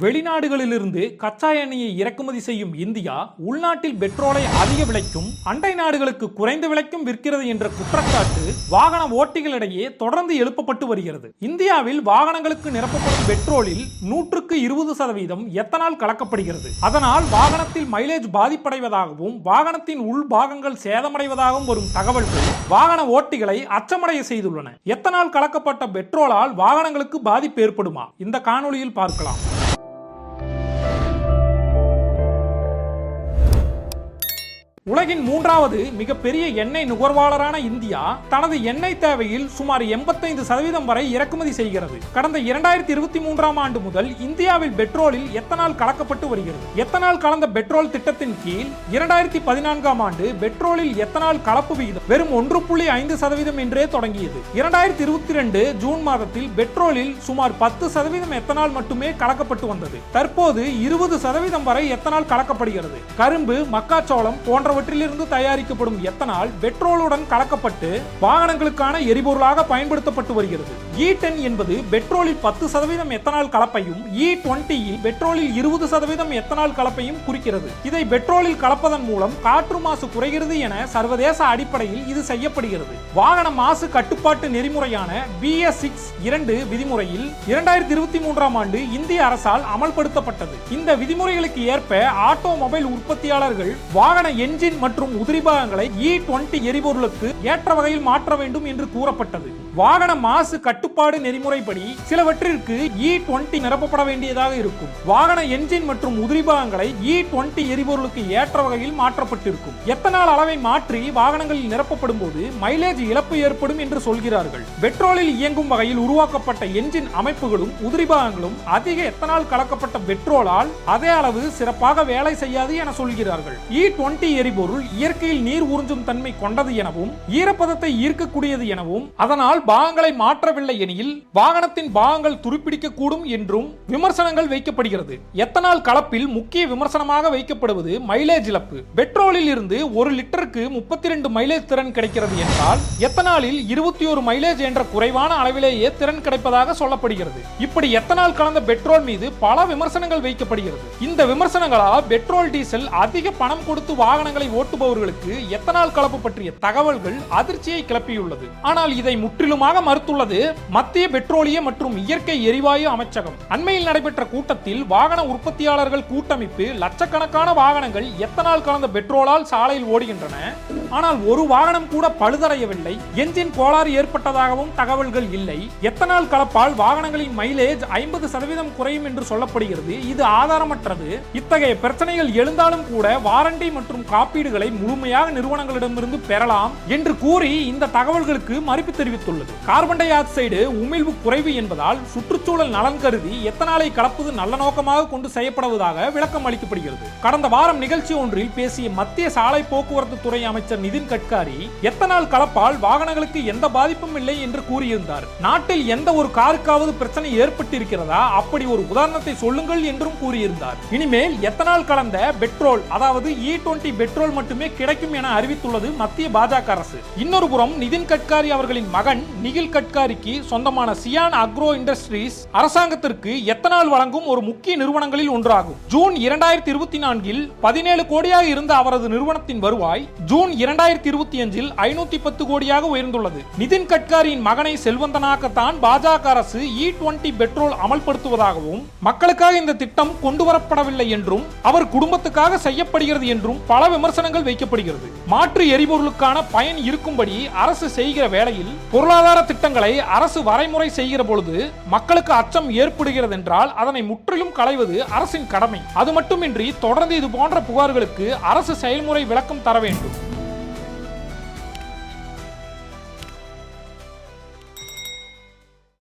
வெளிநாடுகளிலிருந்து கச்சா எண்ணெயை இறக்குமதி செய்யும் இந்தியா உள்நாட்டில் பெட்ரோலை அதிக விலைக்கும் அண்டை நாடுகளுக்கு குறைந்த விலைக்கும் விற்கிறது என்ற குற்றச்சாட்டு வாகன ஓட்டிகளிடையே தொடர்ந்து எழுப்பப்பட்டு வருகிறது. இந்தியாவில் வாகனங்களுக்கு நிரப்பப்படும் பெட்ரோலில் நூற்றுக்கு இருபது சதவீதம் எத்தனால் கலக்கப்படுகிறது. அதனால் வாகனத்தில் மைலேஜ் பாதிப்படைவதாகவும் வாகனத்தின் உள் பாகங்கள் சேதமடைவதாகவும் வரும் தகவல்கள் வாகன ஓட்டிகளை அச்சமடைய செய்துள்ளன. எத்தனால் கலக்கப்பட்ட பெட்ரோலால் வாகனங்களுக்கு பாதிப்பு ஏற்படுமா? இந்த காணொளியில் பார்க்கலாம். உலகின் மூன்றாவது மிகப்பெரிய எண்ணெய் நுகர்வாளரான இந்தியா தனது எண்ணெய் தேவையில் சுமார் எண்பத்தைந்து சதவீதம் வரை இறக்குமதி செய்கிறது. கடந்த இரண்டாயிரத்தி இருபத்தி மூன்றாம் ஆண்டு முதல் இந்தியாவில் பெட்ரோலில் எத்தனால் கலக்கப்பட்டு வருகிறது? எத்தனால் கலந்த பெட்ரோல் திட்டத்தின் கீழ் இரண்டாயிரத்தி பதினான்காம் ஆண்டு பெட்ரோலில் எத்தனால் கலப்பு விகிதம் வெறும் ஒன்று புள்ளி ஐந்து சதவீதம் என்றே தொடங்கியது. இரண்டாயிரத்தி இருபத்தி ரெண்டு ஜூன் மாதத்தில் பெட்ரோலில் சுமார் பத்து சதவீதம் எத்தனால் மட்டுமே கலக்கப்பட்டு வந்தது. தற்போது இருபது சதவீதம் வரை எத்தனால் கலக்கப்படுகிறது? கரும்பு மக்காச்சோளம் போன்ற போன்றவற்றிலிருந்து தயாரிக்கப்படும் எத்தனால் பெட்ரோலுடன் கலக்கப்பட்டு வாகனங்களுக்கான எரிபொருளாக பயன்படுத்தப்பட்டு வருகிறது. E இ டென் என்பது பெட்ரோலில் பத்து சதவீதம் எத்தனால் கலப்பையும் e இ டுவெண்ட்டியில் பெட்ரோலில் இருபது சதவீதம் எத்தனால் கலப்பையும் குறிக்கிறது. இதை பெட்ரோலில் கலப்பதன் மூலம் காற்று மாசு குறைகிறது என சர்வதேச அடிப்படையில் இது செய்யப்படுகிறது. வாகன மாசு கட்டுப்பாட்டு நெறிமுறையான பிஎஸ் சிக்ஸ் இரண்டு விதிமுறையில் இரண்டாயிரத்தி இருபத்தி மூன்றாம் ஆண்டு இந்திய அரசால் அமல்படுத்தப்பட்டது. இந்த விதிமுறைகளுக்கு ஏற்ப ஆட்டோமொபைல் உற்பத்தியாளர்கள் வாகன என்ஜின் மற்றும் உதிரி பாகங்களை e இ டுவெண்டி எரிபொருளுக்கு ஏற்ற வகையில் மாற்ற வேண்டும் என்று கூறப்பட்டது. வாகன மாசு கட்டுப்பாடு நெறிமுறைப்படி சிலவற்றிற்கு e இ டுவெண்டி நிரப்பப்பட வேண்டியதாக இருக்கும். வாகன என்ஜின் மற்றும் உதிரி பாகங்களை e இ டுவெண்டி எரிபொருளுக்கு ஏற்ற வகையில் மாற்றப்பட்டிருக்கும். எத்தனால் அளவை மாற்றி வாகனங்களில் நிரப்பப்படும் போது மைலேஜ் இழப்பு ஏற்படும் என்று சொல்கிறார்கள். பெட்ரோலில் இயங்கும் வகையில் உருவாக்கப்பட்ட என்ஜின் அமைப்புகளும் உதிரி பாகங்களும் அதிக எத்தனால் கலக்கப்பட்ட பெட்ரோலால் அதே அளவு சிறப்பாக வேலை செய்யாது என சொல்கிறார்கள். இ டுவெண்டி எரிபொருள் இயற்கையில் நீர் உறிஞ்சும் தன்மை கொண்டது எனவும் ஈரப்பதத்தை ஈர்க்கக்கூடியது எனவும் அதனால் பாகங்களை மாற்றவில்லை எனில் வாகனத்தின் பாகங்கள் துருப்பிடிக்க கூடும் என்றும் விமர்சனங்கள் வைக்கப்படுகிறது. எத்தனால் கலப்பில் முக்கிய விமர்சனமாக வைக்கப்படுவது மைலேஜ் இழப்பு. பெட்ரோலில் இருந்து ஒரு லிட்டருக்கு முப்பத்தி ரெண்டு மைலேஜ் திறன் கிடைக்கிறது என்றால் எத்தனாலில் இருபத்தி ஒரு மைலேஜ் என்ற குறைவான அளவிலேயே திறன் கிடைப்பதாக சொல்லப்படுகிறது. இப்படி எத்தனால் கலந்த பெட்ரோல் மீது பல விமர்சனங்கள் வைக்கப்படுகிறது. இந்த விமர்சனங்களால் பெட்ரோல் டீசல் அதிக பணம் கொடுத்து வாகனங்களை ஓட்டுபவர்களுக்கு எத்தனால் கலப்பு பற்றிய தகவல்கள் அதிர்ச்சியை கிளப்பியுள்ளது. ஆனால் இதை முற்றிலுமாக மறுத்துள்ளது மத்திய பெட்ரோலிய மற்றும் இயற்கை எரிவாயு அமைச்சகம். அண்மையில் நடைபெற்ற கூட்டத்தில் வாகன உற்பத்தியாளர்கள் கூட்டமைப்பு லட்சக்கணக்கான வாகனங்கள் எத்தனால் கலந்த பெட்ரோலால் சாலையில் ஓடுகின்றன. ஆனால் ஒரு வாகனம் கூட பழுதடையவில்லை. என்ஜின் கோளாறு ஏற்பட்டதாகவும் தகவல்கள் இல்லை. எத்தனால் கலப்பால் வாகனங்களின் மைலேஜ் ஐம்பது சதவீதம் குறையும் என்று சொல்லப்படுகிறது. இது ஆதாரமற்றது. இத்தகைய பிரச்சனைகள் எழுந்தாலும் கூட வாரண்டி மற்றும் காப்பு காப்பீடுகளை முழுமையாக நிறுவனங்களிடமிருந்து பெறலாம் என்று கூறி இந்த தகவல்களுக்கு மறுப்பு தெரிவித்துள்ளது. கார்பன் டை ஆக்சைடு உமிழ்வு குறைவு என்பதால் சுற்றுச்சூழல் நலன் கருதி எத்தனாலை கலப்பது நல்ல நோக்கமாக கொண்டு செய்யப்படுவதாக விளக்கம் அளிக்கப்படுகிறது. கடந்த வாரம் நிகழ்ச்சி ஒன்றில் பேசிய மத்திய சாலை போக்குவரத்து துறை அமைச்சர் நிதின் கட்காரி எத்தனால் கலப்பால் வாகனங்களுக்கு எந்த பாதிப்பும் இல்லை என்று கூறியிருந்தார். நாட்டில் எந்த ஒரு காருக்காவது பிரச்சனை ஏற்பட்டிருக்கிறதா? அப்படி ஒரு உதாரணத்தை சொல்லுங்கள் என்றும் கூறியிருந்தார். இனிமேல் எத்தனால் கலந்த பெட்ரோல் அதாவது e இ டுவெண்டி பெட்ரோல் மட்டுமே கிடைக்கும் என அறிவித்துள்ளது மத்திய பாஜக அரசு. இன்னொரு புறம் நிதின் கட்காரி அவர்களின் மகன் நிகில் கட்காரிக்கு சொந்தமான சியான் அக்ரோ இண்டஸ்ட்ரீஸ் அரசாங்கத்திற்கு எத்தனால் வழங்கும் ஒரு முக்கிய நிறுவனங்களில் ஒன்றாகும். ஜூன் இரண்டாயிரத்தி இருபத்தி நான்கில் பதினேழு கோடியாக இருந்த அவரது நிறுவனத்தின் வருவாய் ஜூன் இரண்டாயிரத்தி இருபத்தி அஞ்சில் ஐநூத்தி பத்து கோடியாக உயர்ந்துள்ளது. நிதின் கட்காரியின் மகனை செல்வந்தனாக்கத்தான் பாஜக அரசு இ டுவெண்டி பெட்ரோல் அமல்படுத்துவதாகவும் மக்களுக்காக இந்த திட்டம் கொண்டு வரப்படவில்லை என்றும் அவர் குடும்பத்துக்காக செய்யப்படுகிறது என்றும் பல விமர்சனங்கள் வைக்கப்படுகிறது. மாற்று எரிபொருளுக்கான பயன் இருக்கும்படி அரசு செய்கிற வேளையில் பொருளாதார திட்டங்களை அரசு வரைமுறை செய்கிற பொழுது மக்களுக்கு அச்சம் ஏற்படுகிறது என்றால் அதனை முற்றிலும் களைவது அரசின் கடமை. அது மட்டுமின்றி தொடர்ந்து இது போன்ற புகார்களுக்கு அரசு செயல்முறை விளக்கம் தர வேண்டும்.